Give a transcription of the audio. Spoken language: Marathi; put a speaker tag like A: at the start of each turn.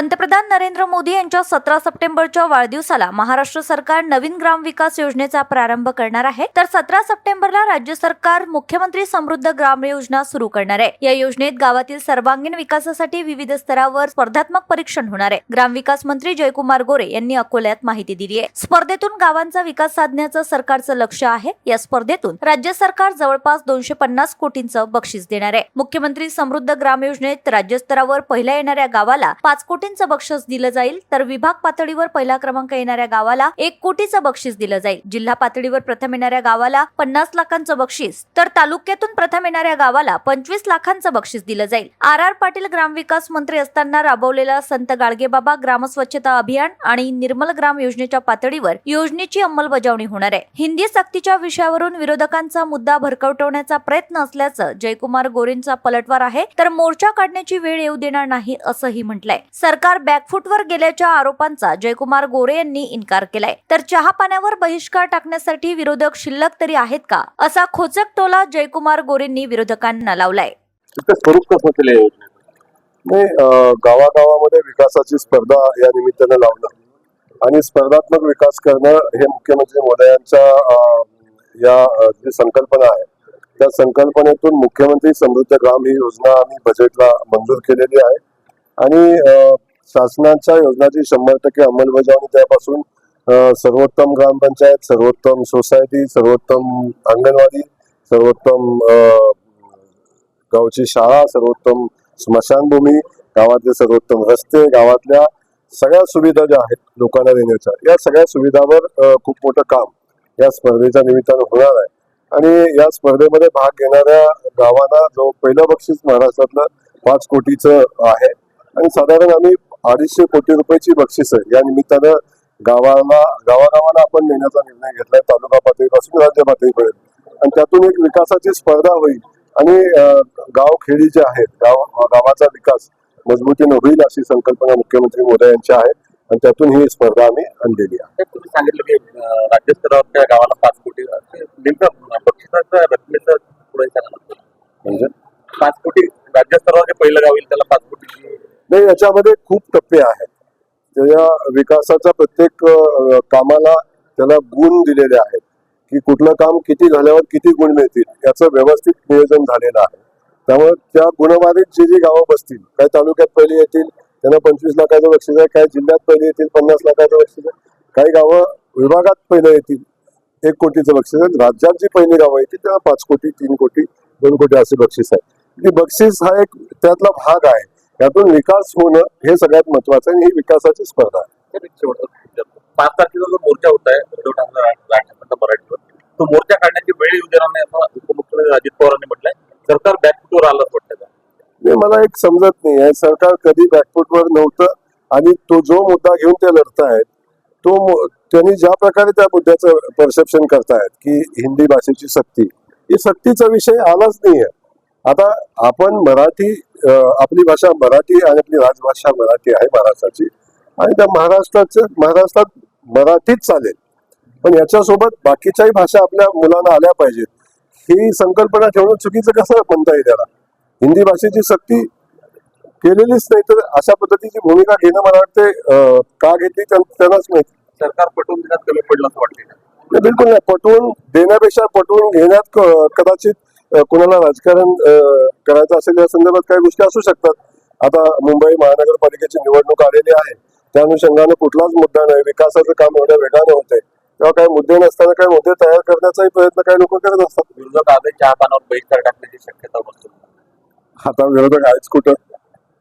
A: पंतप्रधान नरेंद्र मोदी यांच्या सतरा सप्टेंबरच्या वाढदिवसाला महाराष्ट्र सरकार नवीन ग्राम विकास योजनेचा प्रारंभ करणार आहे. तर सतरा सप्टेंबरला राज्य सरकार मुख्यमंत्री समृद्ध ग्राम योजना सुरू करणार आहे. या योजनेत गावातील सर्वांगीण विकासासाठी विविध स्तरावर स्पर्धात्मक परीक्षण होणार आहे. ग्रामविकास मंत्री जयकुमार गोरे यांनी अकोल्यात माहिती दिली आहे. स्पर्धेतून गावांचा विकास साधण्याचं सरकारचं लक्ष आहे. या स्पर्धेतून राज्य सरकार जवळपास दोनशे पन्नास कोटींचं बक्षीस देणार आहे. मुख्यमंत्री समृद्ध ग्राम योजनेत राज्यस्तरावर पहिल्या येणाऱ्या गावाला पाच कोटी कोटींचं बक्षीस दिलं जाईल तर विभाग पातळीवर पहिला क्रमांक येणाऱ्या गावाला एक कोटीचं बक्षीस दिलं जाईल. जिल्हा पातळीवर प्रथम येणाऱ्या गावाला पन्नास लाखांचं बक्षीस तर तालुक्यातून प्रथम येणाऱ्या गावाला पंचवीस लाखांचं बक्षीस दिलं जाईल. आर आर पाटील ग्रामविकास मंत्री असताना राबवलेला संत गाडगेबाबा ग्रामस्वच्छता अभियान आणि निर्मल ग्राम योजनेच्या पातळीवर योजनेची अंमलबजावणी होणार आहे. हिंदी सक्तीच्या विषयावरून विरोधकांचा मुद्दा भरकवटवण्याचा प्रयत्न असल्याचं जयकुमार गोरेंचा पलटवार आहे तर मोर्चा काढण्याची वेळ येऊ देणार नाही असंही म्हटलंय. सरकार बॅकफूटवर गेल्याच्या आरोपांचा जयकुमार गोरे यांनी इन्कार केलाय. तर चहा पाण्यावर बहिष्कार टाकण्यासाठी विरोधक शिल्लक तरी आहेत का? असा खोचक टोला जयकुमार गोरेंनी विरोधकांना लावलाय.
B: स्वरूप कसं
C: नाही गावागावामध्ये विकासाची स्पर्धा या निमित्तानं लावणं आणि स्पर्धात्मक विकास करणं हे मुख्यमंत्री मोदयांच्या या जी संकल्पना आहे त्या संकल्पनेतून मुख्यमंत्री समृद्ध ग्राम ही योजना आम्ही बजेटला मंजूर केलेली आहे. आणि शासनाच्या योजनाची शंभर टक्के अंमलबजावणी त्यापासून सर्वोत्तम ग्रामपंचायत सर्वोत्तम सोसायटी सर्वोत्तम अंगणवाडी सर्वोत्तम गावची शाळा सर्वोत्तम स्मशानभूमी गावातले सर्वोत्तम रस्ते गावातल्या सगळ्या सुविधा ज्या आहेत लोकांना देण्याच्या या सगळ्या सुविधावर खूप मोठं काम या स्पर्धेच्या निमित्तानं होणार आहे. आणि या स्पर्धेमध्ये भाग घेणाऱ्या गावांना जो पहिलं बक्षीस महाराष्ट्रातलं पाच कोटीचं आहे आणि साधारण आम्ही अडीचशे कोटी रुपयाची बक्षीस आहे. या निमित्तानं गावाला गावागावाला आपण नेण्याचा निर्णय घेतलाय. तालुका पातळीपासून राज्य पातळीपर्यंत. आणि त्यातून एक विकासाची स्पर्धा होईल. आणि अ, गाव खेडी जे आहेत गाव गावाचा विकास मजबूतीने होईल अशी संकल्पना मुख्यमंत्री मोदी यांची आहे. आणि त्यातून ही स्पर्धा आम्ही आणलेली आहे.
B: तुम्ही सांगितलं की राज्यस्तरावर त्या गावाला पाच कोटी ते नेमकं बक्षिसाचं रकमेचं पुढे
C: म्हणजे?
B: पाच कोटी राज्यस्तरावर पहिलं गाव येईल.
C: नाही याच्यामध्ये खूप टप्पे आहेत. त्या विकासाचा प्रत्येक कामाला त्याला गुण दिलेले आहेत. की कुठलं काम किती झाल्यावर किती गुण मिळतील याचं व्यवस्थित नियोजन झालेलं आहे. त्यामुळे त्या गुणवारीत जी जी गावं बसतील काही तालुक्यात पहिली येतील त्यांना पंचवीस लाखाचं बक्षीस आहे काही जिल्ह्यात पहिले येतील पन्नास लाखाचं बक्षीस आहे काही गावं विभागात पहिलं येतील एक कोटीचं बक्षीस आहे राज्यात जी पहिली गावं येतील त्यांना पाच कोटी तीन कोटी दोन कोटी असे बक्षीस आहे की म्हणजे बक्षीस हा एक त्यातला भाग आहे. यातून विकास होणं हे सगळ्यात महत्वाचं आहे आणि ही विकासाची स्पर्धा आहे.
B: पाच तारखेचा जो मोर्चा होत आहे उद्धव ठाकरे मराठीवर तो मोर्चा काढण्याची वेळ येऊ देणार नाही असं उपमुख्यमंत्री अजित पवारांनी म्हटलंय. सरकार बॅकफुटवर आलं वाटतं का?
C: हे मला एक समजत नाही आहे. सरकार कधी बॅकफुटवर नव्हतं आणि तो जो मुद्दा घेऊन ते लढतायत तो त्यांनी ज्या प्रकारे त्या मुद्द्याचं परसेप्शन करतायत की हिंदी भाषेची सक्ती ही सक्तीचा विषय आलाच नाहीये. आता आपण मराठी आपली भाषा मराठी आणि आपली राजभाषा मराठी आहे महाराष्ट्राची. आणि त्या महाराष्ट्राचं महाराष्ट्रात मराठीच चालेल. पण याच्यासोबत बाकीच्याही भाषा आपल्या मुलांना आल्या पाहिजेत. ही संकल्पना ठेवणं चुकीचं कसं म्हणता येईल त्याला हिंदी भाषेची सक्ती केलेलीच नाही तर अशा पद्धतीची भूमिका घेणं मला वाटते का घेतली त्यां- त्यांनाच माहिती.
B: सरकार पटवून देण्यात कमी पडलं असं वाटतं
C: बिलकुल नाही. पटवून देण्यापेक्षा पटवून घेण्यात कदाचित कुणाला राजकारण करायचं असेल या संदर्भात काही गोष्टी असू शकतात. आता मुंबई महानगरपालिकेची निवडणूक आलेली आहे. त्या अनुषंगाने कुठलाच मुद्दा नाही. विकासाचं काम एवढ्या वेगाने होते. तेव्हा काही मुद्दे नसताना काही मुद्दे तयार करण्याचाही प्रयत्न काही लोक करत असतात.
B: विरोधक आजही चहा पानावर बहिष्कार टाकण्याची शक्यता बसतो
C: आता विरोधक आहेच कुठं?